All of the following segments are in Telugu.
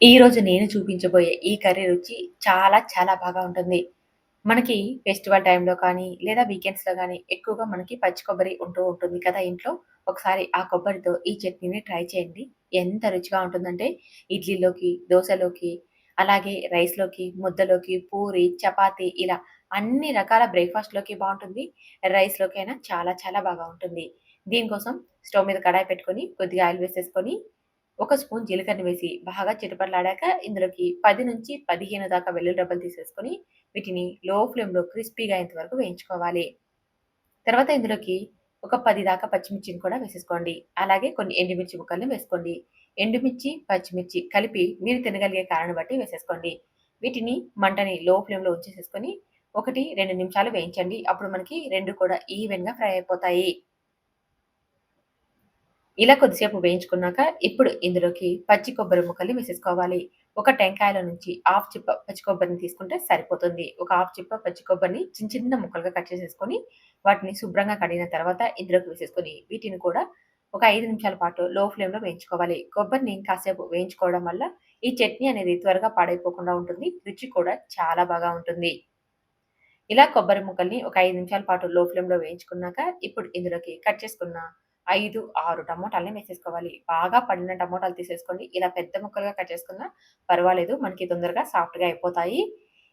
ఈరోజు నేను చూపించబోయే ఈ కర్రీ రుచి చాలా చాలా బాగా ఉంటుంది. మనకి ఫెస్టివల్ టైంలో కానీ, లేదా వీకెండ్స్‌లో కానీ ఎక్కువగా మనకి పచ్చి కొబ్బరి ఉంటూ ఉంటుంది కదా ఇంట్లో. ఒకసారి ఆ కొబ్బరితో ఈ చట్నీని ట్రై చేయండి. ఎంత రుచిగా ఉంటుందంటే ఇడ్లీలోకి, దోశలోకి అలాగే రైస్‌లోకి, ముద్దలోకి, పూరి, చపాతీ ఇలా అన్ని రకాల బ్రేక్‌ఫాస్ట్‌లోకి బావుంటుంది. రైస్‌లోకైనా చాలా చాలా బాగా ఉంటుంది. దీనికోసం స్టవ్ మీద కడాయి పెట్టుకొని, కొద్దిగా ఆయిల్ వేసేసుకొని ఒక స్పూన్ జీలకర్ర వేసి బాగా చిటపటలాడాక ఇందులోకి 10-15 దాకా వెల్లుల్లి డబ్బులు తీసేసుకొని వీటిని లో ఫ్లేమ్‌లో క్రిస్పీగా అయ్యేంతవరకు వేయించుకోవాలి. తర్వాత ఇందులోకి ఒక పది దాకా పచ్చిమిర్చిని కూడా వేసేసుకోండి. అలాగే కొన్ని ఎండుమిర్చి ముక్కలను వేసుకోండి. ఎండుమిర్చి, పచ్చిమిర్చి కలిపి మీరు తినగలిగే కారణం బట్టి వేసేసుకోండి. వీటిని మంటని లో ఫ్లేమ్‌లో ఉంచేసేసుకొని 1, 2 నిమిషాలు వేయించండి. అప్పుడు మనకి రెండు కూడా ఈవెన్‌గా ఫ్రై అయిపోతాయి. ఇలా కొద్దిసేపు వేయించుకున్నాక ఇప్పుడు ఇందులోకి పచ్చి కొబ్బరి ముక్కల్ని వేసేసుకోవాలి. ఒక టెంకాయలో నుంచి హాఫ్ చిప్ప పచ్చి కొబ్బరిని తీసుకుంటే సరిపోతుంది. ఒక హాఫ్ చిప్ప పచ్చి కొబ్బరిని చిన్న చిన్న ముక్కలుగా కట్ చేసేసుకొని వాటిని శుభ్రంగా కడిగిన తర్వాత ఇందులోకి వేసేసుకొని వీటిని కూడా ఒక ఐదు నిమిషాల పాటు లో ఫ్లేమ్‌లో వేయించుకోవాలి. కొబ్బరిని కాసేపు వేయించుకోవడం వల్ల ఈ చట్నీ అనేది త్వరగా పాడైపోకుండా ఉంటుంది. రుచి కూడా చాలా బాగా ఉంటుంది. ఇలా కొబ్బరి ముక్కల్ని ఒక ఐదు నిమిషాల పాటు లో ఫ్లేమ్‌లో వేయించుకున్నాక ఇప్పుడు ఇందులోకి కట్ చేసుకున్న 5, 6 టమోటాలని వేసేసుకోవాలి. బాగా పండిన టమోటాలు తీసేసుకోండి. ఇలా పెద్ద ముక్కలుగా కట్ చేసుకున్నా పర్వాలేదు. మనకి తొందరగా సాఫ్ట్‌గా అయిపోతాయి.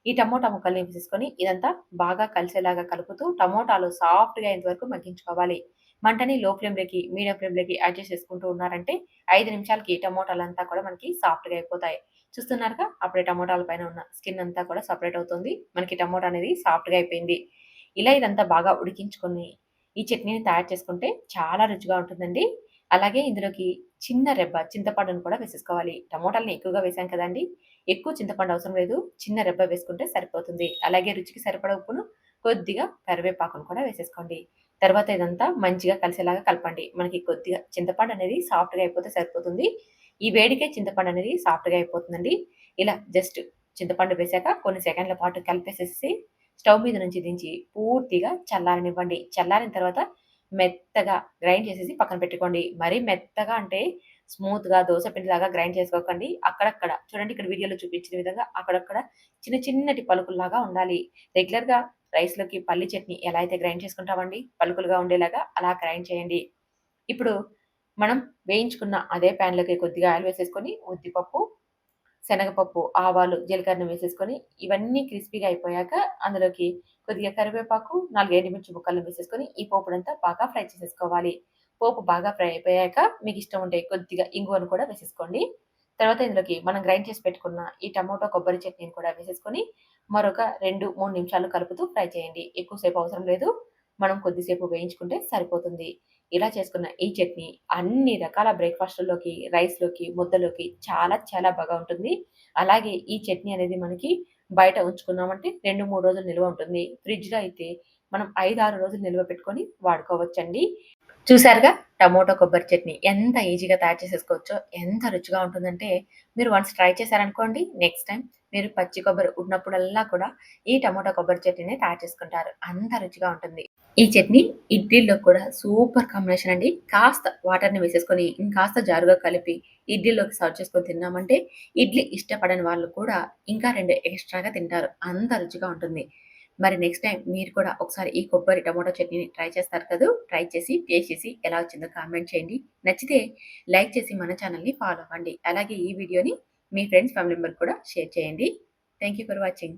ఈ టమోటా ముక్కల్ని వేసేసుకొని ఇదంతా బాగా కలిసేలాగా కలుపుతూ టమోటాలు సాఫ్ట్‌గా అయ్యేంత వరకు మగ్గించుకోవాలి. మంటని లో ఫ్లేమ్‌లోకి, మీడియం ఫ్లేమ్‌లోకి అడ్జస్ట్ చేసుకుంటూ ఉన్నారంటే ఐదు నిమిషాలకి టమోటాలంతా కూడా మనకి సాఫ్ట్‌గా అయిపోతాయి. చూస్తున్నారుగా అప్పుడే టమోటాల పైన ఉన్న స్కిన్ అంతా కూడా సపరేట్ అవుతుంది. మనకి టమోటా అనేది సాఫ్ట్‌గా అయిపోయింది. ఇలా ఇదంతా బాగా ఉడికించుకొని ఈ చట్నీని తయారు చేసుకుంటే చాలా రుచిగా ఉంటుందండి. అలాగే ఇందులోకి చిన్న రెబ్బ చింతపండును కూడా వేసేసుకోవాలి. టమోటాలని ఎక్కువగా వేసాం కదండీ! ఎక్కువ చింతపండు అవసరం లేదు. చిన్న రెబ్బ వేసుకుంటే సరిపోతుంది. అలాగే రుచికి సరిపడ ఉప్పును, కొద్దిగా కరివేపాకును కూడా వేసేసుకోండి. తర్వాత ఇదంతా మంచిగా కలిసేలాగా కలపండి. మనకి కొద్దిగా చింతపండు అనేది సాఫ్ట్‌గా అయిపోతే సరిపోతుంది. ఈ వేడికే చింతపండు అనేది సాఫ్ట్‌గా అయిపోతుందండి. ఇలా జస్ట్ చింతపండు వేసాక కొన్ని సెకండ్ల పాటు కలిపేసేసి స్టవ్ మీద నుంచి దించి పూర్తిగా చల్లారనివ్వండి. చల్లారిన తర్వాత మెత్తగా గ్రైండ్ చేసేసి పక్కన పెట్టుకోండి. మరీ మెత్తగా అంటే స్మూత్‌గా దోశ పిండిలాగా గ్రైండ్ చేసుకోకండి. అక్కడక్కడ చూడండి ఇక్కడ వీడియోలో చూపించిన విధంగా అక్కడక్కడ చిన్న చిన్నటి పలుకుల్లాగా ఉండాలి. రెగ్యులర్‌గా రైస్‌లోకి పల్లి చట్నీ ఎలా అయితే గ్రైండ్ చేసుకుంటామండి పలుకులుగా ఉండేలాగా అలా గ్రైండ్ చేయండి. ఇప్పుడు మనం వేయించుకున్న అదే ప్యాన్‌లోకి కొద్దిగా ఆయిల్ వేసేసుకొని ఉద్దిపప్పు, శనగపప్పు, ఆవాలు, జీలకర్రను వేసేసుకొని ఇవన్నీ క్రిస్పీగా అయిపోయాక అందులోకి కొద్దిగా కరివేపాకు, నాలుగు ఎండుమిర్చి ముక్కలను వేసేసుకొని ఈ పోపుడంతా బాగా ఫ్రై చేసేసుకోవాలి. పోపు బాగా ఫ్రై అయిపోయాక ఇష్టం ఉంటే కొద్దిగా ఇంగువను కూడా వేసేసుకోండి. తర్వాత ఇందులోకి మనం గ్రైండ్ చేసి పెట్టుకున్న ఈ టమాటో కొబ్బరి చట్నీని కూడా వేసేసుకొని మరొక 2, 3 నిమిషాలు కలుపుతూ ఫ్రై చేయండి. ఎక్కువసేపు అవసరం లేదు. మనం కొద్దిసేపు వేయించుకుంటే సరిపోతుంది. ఇలా చేసుకున్న ఈ చట్నీ అన్ని రకాల బ్రేక్ఫాస్ట్లోకి రైస్‌లోకి, ముద్దలోకి చాలా చాలా బాగా ఉంటుంది. అలాగే ఈ చట్నీ అనేది మనకి బయట ఉంచుకున్నామంటే 2, 3 రోజులు నిల్వ ఉంటుంది. ఫ్రిడ్జ్‌లో అయితే మనం 5, 6 రోజులు నిల్వ పెట్టుకొని వాడుకోవచ్చండి. చూసారుగా టమోటో కొబ్బరి చట్నీ ఎంత ఈజీగా తయారు చేసేసుకోవచ్చో, ఎంత రుచిగా ఉంటుందంటే మీరు వన్స్ ట్రై చేశారనుకోండి నెక్స్ట్ టైం మీరు పచ్చి కొబ్బరి ఉన్నప్పుడల్లా కూడా ఈ టమోటా కొబ్బరి చట్నీని తయారు చేసుకుంటారు. అంత రుచిగా ఉంటుంది. ఈ చట్నీ ఇడ్లీలో కూడా సూపర్ కాంబినేషన్ అండి. కాస్త వాటర్‌ని వేసేసుకొని ఇంకాస్త జారుగా కలిపి ఇడ్లీలోకి సర్వ్ చేసుకొని తిన్నామంటే ఇడ్లీ ఇష్టపడని వాళ్ళు కూడా ఇంకా రెండు ఎక్స్‌ట్రాగా తింటారు. అంత రుచిగా ఉంటుంది. మరి నెక్స్ట్ టైం మీరు కూడా ఒకసారి ఈ కొబ్బరి టమాటో చట్నీని ట్రై చేస్తారు కదా ట్రై చేసి టేస్ట్ చేసి ఎలా వచ్చిందో కామెంట్ చేయండి. నచ్చితే లైక్ చేసి మన ఛానల్ని ఫాలో అవ్వండి. అలాగే ఈ వీడియోని మీ ఫ్రెండ్స్, ఫ్యామిలీ మెంబర్ కూడా షేర్ చేయండి. Thank you for watching.